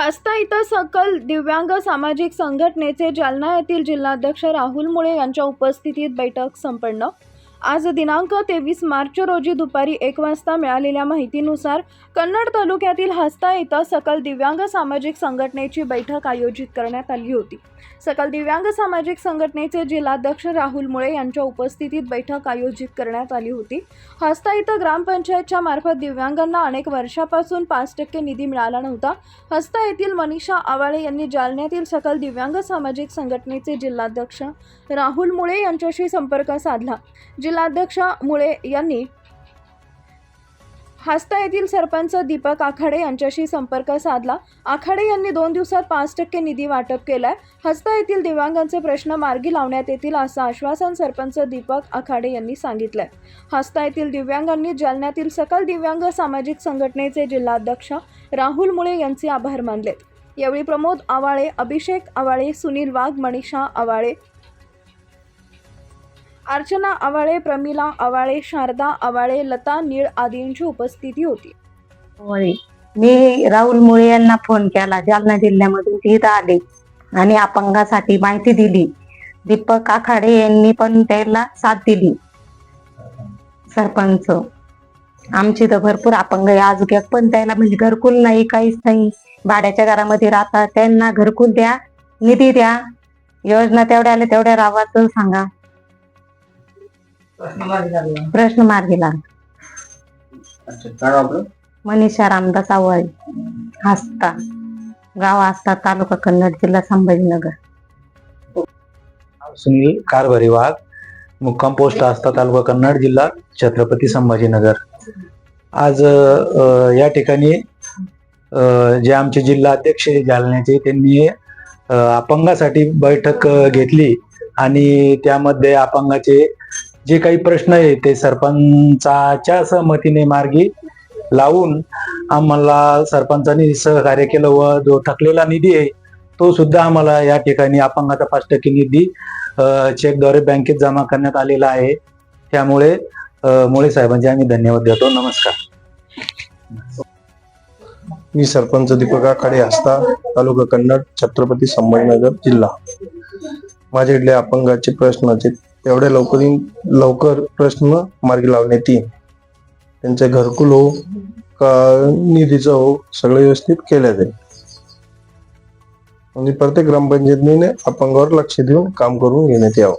हस्ता इथं सकल दिव्यांग सामाजिक संघटनेचे जालना येथील जिल्हाध्यक्ष राहुल मुळे यांच्या उपस्थितीत बैठक संपन्न. आज दिनांक तेवीस मार्च रोजी दुपारी एक वाजता मिळालेल्या माहितीनुसार कन्नड तालुक्यातील हस्ता इथं सकल दिव्यांग सामाजिक संघटनेची बैठक आयोजित करण्यात आली होती. सकल दिव्यांग सामाजिक संघटनेचे जिल्हाध्यक्ष राहुल मुळे यांच्या उपस्थितीत बैठक आयोजित करण्यात आली होती. हस्ता इथं ग्रामपंचायतच्या मार्फत दिव्यांगांना अनेक वर्षापासून पाच टक्के निधी मिळाला नव्हता. हस्ता येथील मनीषा आवाळे यांनी जालन्यातील सकल दिव्यांग सामाजिक संघटनेचे जिल्हाध्यक्ष राहुल मुळे यांच्याशी संपर्क साधला. जिल्हाध्यक्ष मुळे यांनी हस्ता येथील सरपंच दीपक आखाडे यांच्याशी संपर्क साधला. आखाडे यांनी दोन दिवसात पाच टक्के निधी वाटप केलाय. हस्ता येथील दिव्यांगांचे प्रश्न मार्गी लावण्यात येतील असं आश्वासन सरपंच दीपक आखाडे यांनी सांगितलंय. हस्ता येथील दिव्यांगांनी जालन्यातील सकल दिव्यांग सामाजिक संघटनेचे जिल्हाध्यक्ष राहुल मुळे यांचे आभार मानले यावेळी प्रमोद आवाळे अभिषेक आवाळे सुनील वाघ मनीषा आवाळे अर्चना आवाळे प्रमिला आवाळे शारदा आवाळे लता नीळ आदींची उपस्थिती होती. होय. मी राहुल मुळे यांना फोन केला. जालना जिल्ह्यामधून ती इथं आले. आणि अपंगासाठी माहिती दिली. दीपक आखाडे यांनी पण त्याला साथ दिली. सरपंच. आमची तर भरपूर अपंग आहे. पण त्याला म्हणजे घरकुल नाही काहीच नाही. भाड्याच्या घरामध्ये राहतात. त्यांना घरकुल द्या निधी द्या. योजना तेवढ्या आल्या तेवढ्या रावाचं सांगा. प्रश्न मार्गी लागा अच्छा काय नाव आपलं? मनीषा रामदास आवाळे हस्ता. गाव आस्ता तालुका कन्नड जिल्हा संभाजीनगर. सुनील कारभारी वाघ मुक्काम पोस्ट आस्था तालुका कन्नड जिल्हा छत्रपती संभाजीनगर. आज अ, या ठिकाणी अ, जे आमचे जिल्हा अध्यक्ष जालन्याचे त्यांनी अ, अपंगासाठी बैठक अ, घेतली आणि त्यामध्ये अपंगाचे जे काही प्रश्न आहे ते सरपंचाच्या सहमतीने मार्गी लावून आम्हाला सरपंचांनी सहकार्य केलं व जो थकलेला निधी आहे तो सुद्धा आम्हाला या ठिकाणी अपंगाचा पाच टक्के निधी चेकद्वारे बँकेत जमा करण्यात आलेला आहे. त्यामुळे मुळे साहेबांचे आम्ही धन्यवाद देतो. नमस्कार. मी सरपंच दीपक आखाडे असता तालुका कन्नड छत्रपती संभाजीनगर जिल्हा. माझ्याकडले अपंगाचे प्रश्नाचे तेवढ्या लवकर लवकर प्रश्न मार्गी लावण्यात येईल त्यांचे घरकुल हो का निधीचा हो सगळं व्यवस्थित केल्या जाईल. म्हणजे प्रत्येक ग्रामपंचायतीने अपंगावर लक्ष देऊन काम करून घेण्यात यावं.